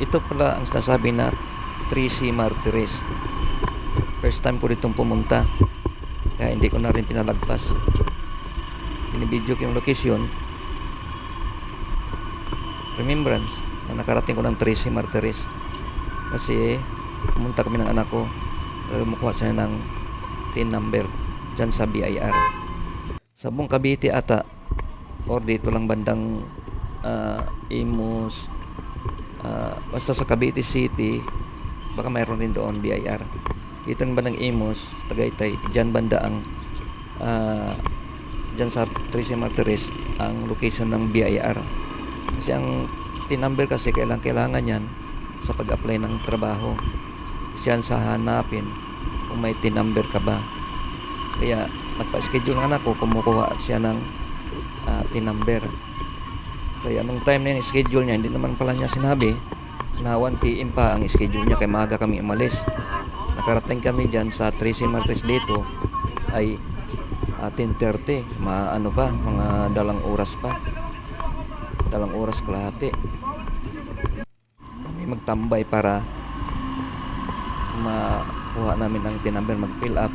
Ito pala ang sinasabi na 3C Martires. First time ko ditong pumunta. Kaya hindi ko na rin pinalagpas. Binibidyo ko yung location. Remembrance na nakarating ko ng 3C Martires. Kasi pumunta kami ng anak ko. Kumukuha siya ng tin number dyan sa BIR. Sa buong Cavite ata or dito lang bandang ah, Imus ah, basta sa Cavite City baka mayroon rin doon BIR dito ng bandang Imus Tagaytay dyan banda ang ah, dyan sa Tracy Martires ang location ng BIR kasi ang tin number kasi kailangan kailangan yan sa pag-apply ng trabaho. Siyan sa hanapin kung may tin number ka ba. Kaya nagpa-schedule ng anak ko kumukuha siya ng uh, tin number kaya nung time na yung schedule niya hindi naman pala niya sinabi na 1pm pa ang schedule niya kaya maaga kami umalis. Nakarating kami dyan sa Tracy Martres dito ay uh, 10.30 mga ano pa mga dalang oras pa. Dalang oras kalahati. Kami magtambay para makuha namin ang tin number mag fill up.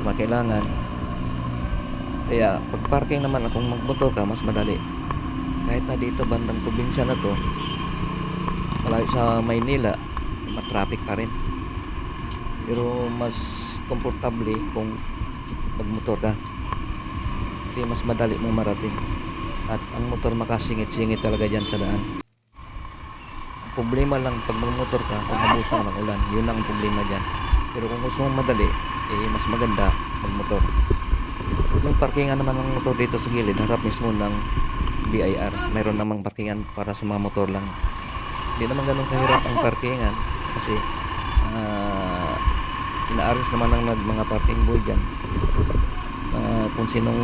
Kung kailangan. Kaya pag parking naman kung magmotor ka mas madali kahit na dito bandang probinsya na to malayo sa Maynila matraffic pa rin. Pero mas komportable kung magmotor ka. Kasi mas madali mong marating. At ang motor makasingit-singit talaga dyan sa daan. Problema lang pag magmotor ka kung habutan ng ulan yun ang problema dyan. Pero kung gusto mong madali eh mas maganda magmotor. Yung parkingan naman ng motor dito sa gilid harap mismo ng BIR mayroon namang parkingan para sa mga motor lang. Hindi naman ganun kahirap ang parkingan kasi ah inaaris naman ng mga parking boy dyan. Ah, kung sinong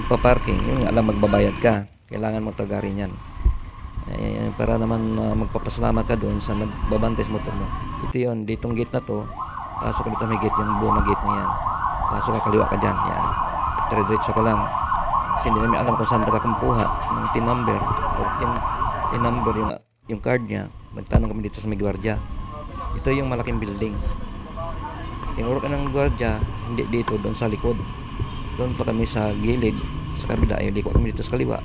magpa-parking yun nga alam magbabayad ka. Kailangan mo tagarin yan. Eh, para naman ah, magpapasalamat ka doon sa nagbabantes motor mo. Ito yun ditong gate na to pasok ka dito may gate yung buong na gate na yan. Pasok ka kaliwa ka dyan yan. Dire-diretso ka lang kasi hindi namin alam kung saan ka kumukuha ng tin number or tin, tin number yung, yung card niya. Magtanong kami dito sa may gwardiya. Ito yung malaking building. Tinuro ka ng gwardiya hindi dito doon sa likod. Doon pa kami sa gilid sa kabila ay liko kami dito sa kaliwa.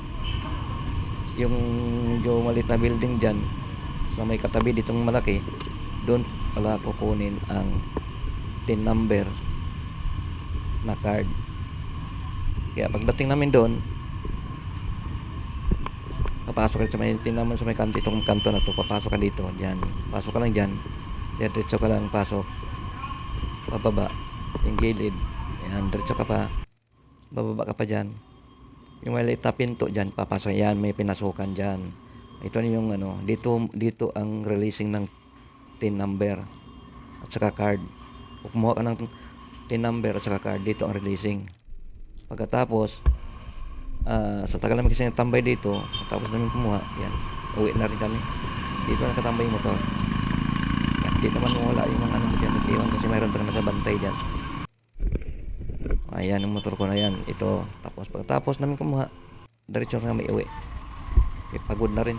Yung yung malit na building dyan sa may katabi ditong malaki doon pala kukunin ang tin number na card kaya pagdating namin doon papasok ka sa may tin naman sa may kanto kanto na to papasok ka dito dyan. Pasok ka lang dyan. Diretso ka lang pasok. Pababa yung gilid. Yan diretso ka pa. Bababa ka pa dyan. Yung maliit na pinto dyan papasok. Yan may pinasukan dyan. Ito na yung ano dito dito ang releasing ng tin number at saka card. Kumuha ka ng tin number at saka card dito ang releasing pagkatapos ah, sa tagal namin kasi tambay dito tapos namin kumuha yan uwi na rin kami. Dito na nakatambay yung motor. Yan, di naman wala yung mga ano mo dyan nag-iwan kasi mayroon talagang nagabantay dyan. Ayan yung motor ko na yan ito. Tapos pagkatapos namin kumuha diretso na kami uwi. Eh, pagod na rin